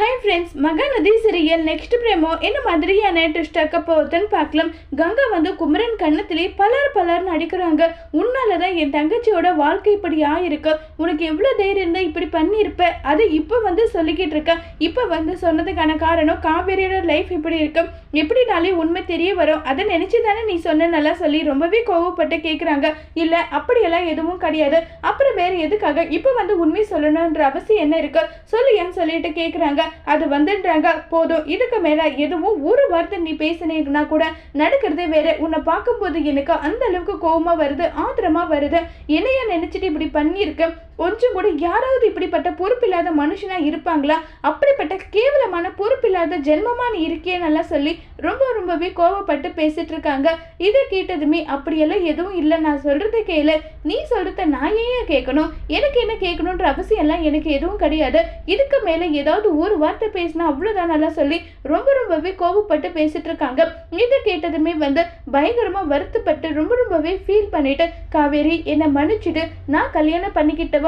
Hi friends Mahanadi serial next promo என்ன மாதிரியான twist ஆக்க போகுதுன்னு பார்க்கலாம். கங்கா வந்து குமரன் கண்ணத்திலே பலர் பலர் நடிக்கிறாங்க. உன்னால தான் என் தங்கச்சியோட வாழ்க்கை இப்படி ஆயிருக்கு. உனக்கு எவ்வளோ தைரியம் இருந்தால் இப்படி பண்ணியிருப்ப? அதை இப்போ வந்து சொல்லிக்கிட்டு இருக்க. இப்போ வந்து சொன்னதுக்கான காரணம் காவேரியோட லைஃப் இப்படி இருக்கு. எப்படினாலே உண்மை தெரிய வரும். அதை நினச்சி தானே நீ சொன்ன நல்லா சொல்லி ரொம்பவே கோவப்பட்டு கேட்குறாங்க இல்லை அப்படியெல்லாம் எதுவும் கிடையாது. அப்புறம் வேறு எதுக்காக இப்போ வந்து உண்மை சொல்லணுன்ற அவசியம் என்ன இருக்கு? சொல்லு ஏன்னு சொல்லிட்டு கேட்குறாங்க அது வந்துன்றாங்க. போதும் இதுக்கு மேல எதுவும் ஒரு வார்த்தை நீ பேசினீங்கன்னா கூட நடக்கிறதே வேற. உன்னை பார்க்கும்போது எனக்கு அந்த அளவுக்கு கோவமா வருது ஆத்திரமா வருது. என்னைய நினைச்சிட்டு இப்படி பண்ணியிருக்கேன் கொஞ்சம் கூட யாராவது இப்படிப்பட்ட பொறுப்பில்லாத மனுஷனாக இருப்பாங்களா? அப்படிப்பட்ட கேவலமான பொறுப்பில்லாத ஜென்மமான நீ சொல்லி ரொம்ப ரொம்பவே கோவப்பட்டு பேசிட்டு இருக்காங்க. இதை கேட்டதுமே அப்படியெல்லாம் எதுவும் இல்லை. நான் சொல்கிறத கேளு. நீ சொல்கிறத நான் ஏன் கேட்கணும் எனக்கு என்ன கேட்கணுன்ற அவசியம்லாம் எனக்கு எதுவும் கிடையாது. இதுக்கு மேலே ஏதாவது ஒரு வார்த்தை பேசினா அவ்வளோதான் நல்லா சொல்லி ரொம்ப ரொம்பவே கோவப்பட்டு பேசிட்டு இருக்காங்க. இதை கேட்டதுமே வந்து பயங்கரமாக வருத்தப்பட்டு ரொம்ப ரொம்பவே ஃபீல் பண்ணிட்டு காவேரி என்னை மன்னிச்சுட்டு நான் கல்யாணம்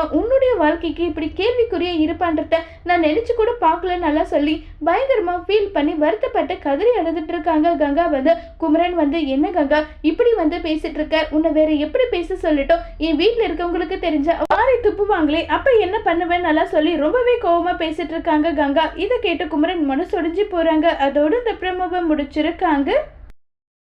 பண்ணிக்கிட்டவன் உன்னுடைய வாழ்க்கைக்கு இப்படி கேள்விக்குரிய இருப்பான்றத நான் நினச்சி கூட பார்க்கல நல்லா சொல்லி பயங்கரமாக ஃபீல் பண்ணி வருத்தப்பட்டு கதறி அழுதுட்டு இருக்காங்க கங்கா. வந்து குமரன் வந்து என்ன கங்கா இப்படி வந்து பேசிட்டு இருக்க? உன்னை வேற எப்படி பேச சொல்லிட்டோம்? என் வீட்டில் இருக்கவங்களுக்கு தெரிஞ்ச வாரி துப்புவாங்களே அப்போ என்ன பண்ணுவேன் நல்லா சொல்லி ரொம்பவே கோபமாக பேசிட்டு இருக்காங்க கங்கா. இதை கேட்டு குமரன் மனசொடிஞ்சு போகிறாங்க அதோட இந்த பிரமவை முடிச்சிருக்காங்க.